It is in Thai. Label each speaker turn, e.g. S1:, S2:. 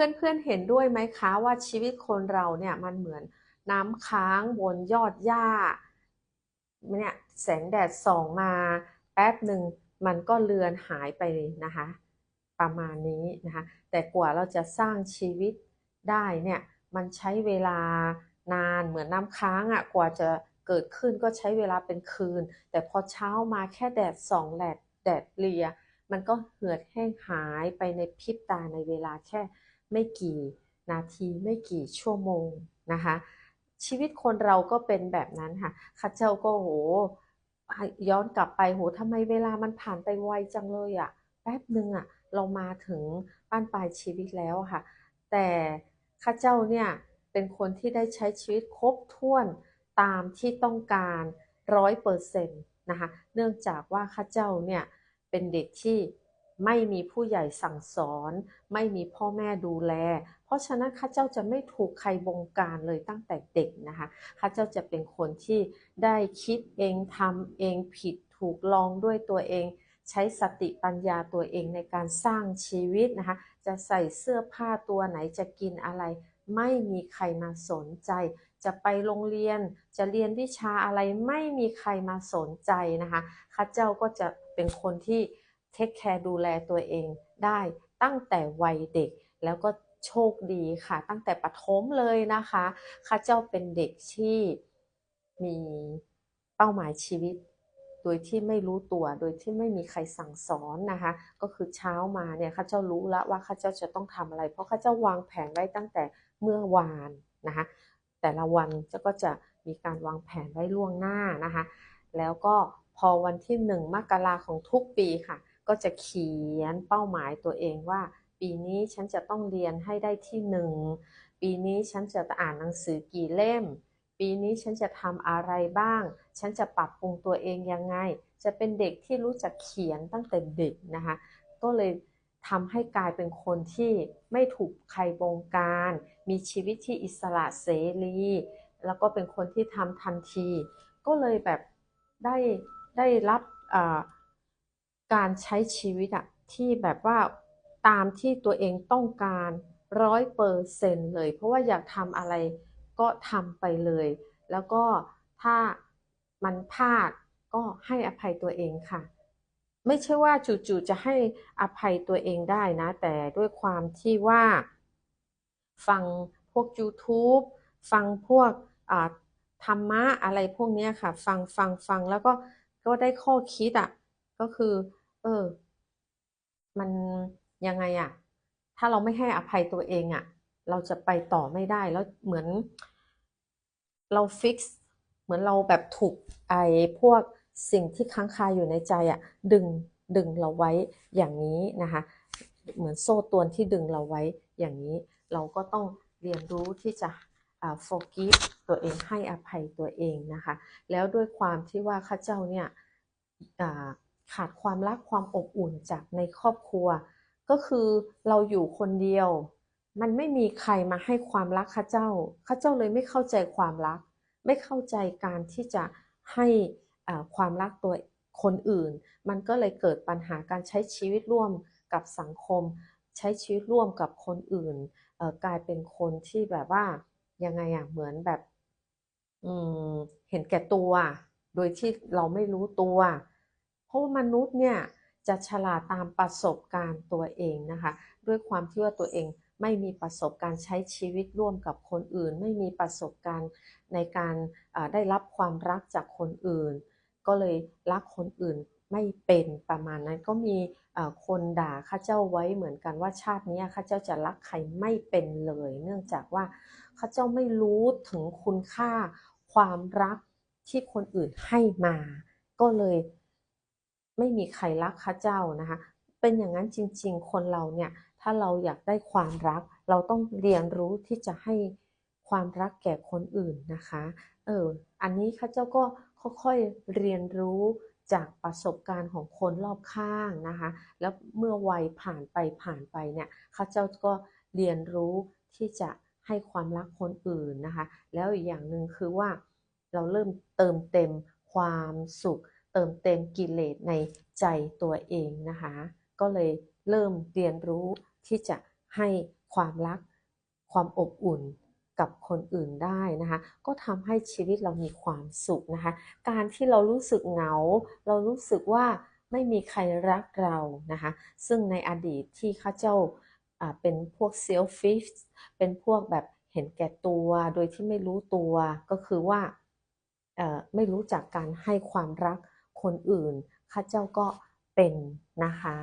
S1: เพื่อนๆเห็นด้วยไหมคะว่าชีวิตคนเราเนี่ยมันเหมือนน้ำค้างบนยอดหญ้าเนี่ยแสงแดดส่องมาแป๊บหนึ่งมันก็เลือนหายไปนะคะ ประมาณนี้นะคะ แต่กว่าเราจะสร้างชีวิตได้เนี่ยมันใช้เวลานานเหมือนน้ำค้างอะ่ะกว่าจะเกิดขึ้นก็ใช้เวลาเป็นคืน แต่พอเช้ามาแค่แดดส่องแดดแดดเลีย มันก็เหือดแห้งหายไปในพริบตาในเวลาแค่ ไม่กี่นาทีไม่กี่ชั่วโมงนะคะ ชีวิตคนเราก็เป็นแบบนั้นค่ะข้าเจ้าก็โหย้อนกลับไปโหทำไมเวลามันผ่านไปไวจังเลยอะแป๊บหนึ่งอะเรามาถึงบ้านปลายชีวิตแล้วค่ะ แต่ข้าเจ้าเนี่ยเป็นคนที่ได้ใช้ชีวิตครบถ้วนตามที่ต้องการร้อยเปอร์เซ็นต์นะคะเนื่องจากว่าข้าเจ้าเนี่ยเป็นเด็กที่ ไม่มีผู้ใหญ่สั่งสอน ไม่มีพ่อแม่ดูแล เพราะฉะนั้นข้าเจ้าจะไม่ถูกใครบงการเลยตั้งแต่เด็กนะคะข้าเจ้าจะเป็นคนที่ได้คิดเองทำเองผิดถูกลองด้วยตัวเอง ใช้สติปัญญาตัวเองในการสร้างชีวิตนะคะ จะใส่เสื้อผ้าตัวไหนจะกินอะไร ไม่มีใครมาสนใจ จะไปโรงเรียน จะเรียนวิชาอะไรไม่มีใครมาสนใจนะคะข้าเจ้าก็จะเป็นคนที่ เทคแคร์ดูแลตัวเองได้ตั้งแต่วัยเด็กแล้วก็โชคดีค่ะ ตั้งแต่ปฐมเลยนะคะข้าเจ้าเป็นเด็กที่มีเป้าหมายชีวิต โดยที่ไม่รู้ตัว โดยที่ไม่มีใครสั่งสอนนะคะ ก็คือเช้ามาเนี่ยข้าเจ้ารู้แล้วว่าข้าเจ้าจะต้องทำอะไร เพราะข้าเจ้าวางแผนไว้ตั้งแต่เมื่อวานนะคะแต่ละวันเจ้าก็จะมีการวางแผนไว้ล่วงหน้านะคะ แล้วก็พอวันที่หนึ่งมกราของทุกปีค่ะ ก็จะเขียนเป้าหมายตัวเองว่า ปีนี้ฉันจะต้องเรียนให้ได้ที่หนึ่งปีนี้ฉันจะอ่านหนังสือกี่เล่ม ปีนี้ฉันจะทำอะไรบ้าง ฉันจะปรับปรุงตัวเองยังไง จะเป็นเด็กที่รู้จักเขียนตั้งแต่เด็กนะคะก็เลยทำให้กลายเป็นคนที่ไม่ถูกใครบงการ มีชีวิตที่อิสระเสรี แล้วก็เป็นคนที่ทำทันที ก็เลยแบบได้ได้รับ การใช้ชีวิตอะที่แบบว่าตามที่ตัวเองต้องการร้อยเปอร์เซนเลย เพราะว่าอยากทำอะไรก็ทำไปเลย แล้วก็ถ้ามันพลาดก็ให้อภัยตัวเองค่ะ ไม่ใช่ว่าจู่ๆจะให้อภัยตัวเองได้นะ แต่ด้วยความที่ว่า ฟังพวก YouTube ฟังพวกธรรมะอะไรพวกนี้ค่ะ ฟังฟังฟังแล้วก็ก็ได้ข้อคิดอะ่ะ ก็คือ เออ มันยังไงอะถ้าเราไม่ให้อภัยตัวเองอะเราจะไปต่อไม่ได้แล้วเหมือน เราฟิกซ์เหมือนเราแบบถูกไอ้พวกสิ่งที่ค้างคาอยู่ในใจอะดึงดึงเราไว้อย่างนี้นะคะ เหมือนโซ่ตวนที่ดึงเราไว้อย่างนี้ เราก็ต้องเรียนรู้ที่จะอ่า forgive ตัวเองให้อภัยตัวเองนะคะ แล้วด้วยความที่ว่าข้าเจ้าเนี่ย ขาดความรักความอบอุ่นจากในครอบครัว ก็คือเราอยู่คนเดียว มันไม่มีใครมาให้ความรักข้าเจ้าข้าเจ้าเลยไม่เข้าใจความรัก ไม่เข้าใจการที่จะให้ความรักตัวคนอื่น มันก็เลยเกิดปัญหาการใช้ชีวิตร่วมกับสังคม ใช้ชีวิตร่วมกับคนอื่นกลายเป็นคนที่แบบว่ายังไงอะเหมือนแบบเห็นแก่ตัว โดยที่เราไม่รู้ตัว เพราะมนุษย์เนี่ยจะฉลาดตามประสบการณ์ตัวเองนะคะ ด้วยความที่ว่าตัวเองไม่มีประสบการณ์ใช้ชีวิตร่วมกับคนอื่น ไม่มีประสบการณ์ในการได้รับความรักจากคนอื่น ก็เลยรักคนอื่นไม่เป็นประมาณนั้นก็มีคนด่าข้าเจ้าไว้เหมือนกันว่าชาตินี้ข้าเจ้าจะรักใครไม่เป็นเลย เนื่องจากว่าข้าเจ้าไม่รู้ถึงคุณค่าความรักที่คนอื่นให้มา ก็เลย ไม่มีใครรักข้าเจ้านะคะ เป็นอย่างนั้นจริง ๆ คนเราเนี่ยถ้าเราอยากได้ความรัก เราต้องเรียนรู้ที่จะให้ความรักแก่คนอื่นนะคะ เออ อันนี้ข้าเจ้าก็ค่อยๆเรียนรู้จากประสบการณ์ของคนรอบข้างนะคะ แล้วเมื่อวัยผ่านไปผ่านไปเนี่ยข้าเจ้าก็เรียนรู้ที่จะให้ความรักคนอื่นนะคะ แล้วอีกอย่างหนึ่งคือว่าเราเริ่มเติมเต็มความสุข เติมเต็มกิเลสในใจตัวเองนะคะ ก็เลยเริ่มเรียนรู้ที่จะให้ความรัก ความอบอุ่นกับคนอื่นได้นะคะ ก็ทำให้ชีวิตเรามีความสุขนะคะ การที่เรารู้สึกเหงา เรารู้สึกว่าไม่มีใครรักเรานะคะ ซึ่งในอดีตที่ข้าเจ้าเป็นพวก selfish เป็นพวกแบบเห็นแก่ตัวโดยที่ไม่รู้ตัวก็คือว่าไม่รู้จักการให้ความรัก คนอื่นข้าเจ้าก็เป็นนะคะ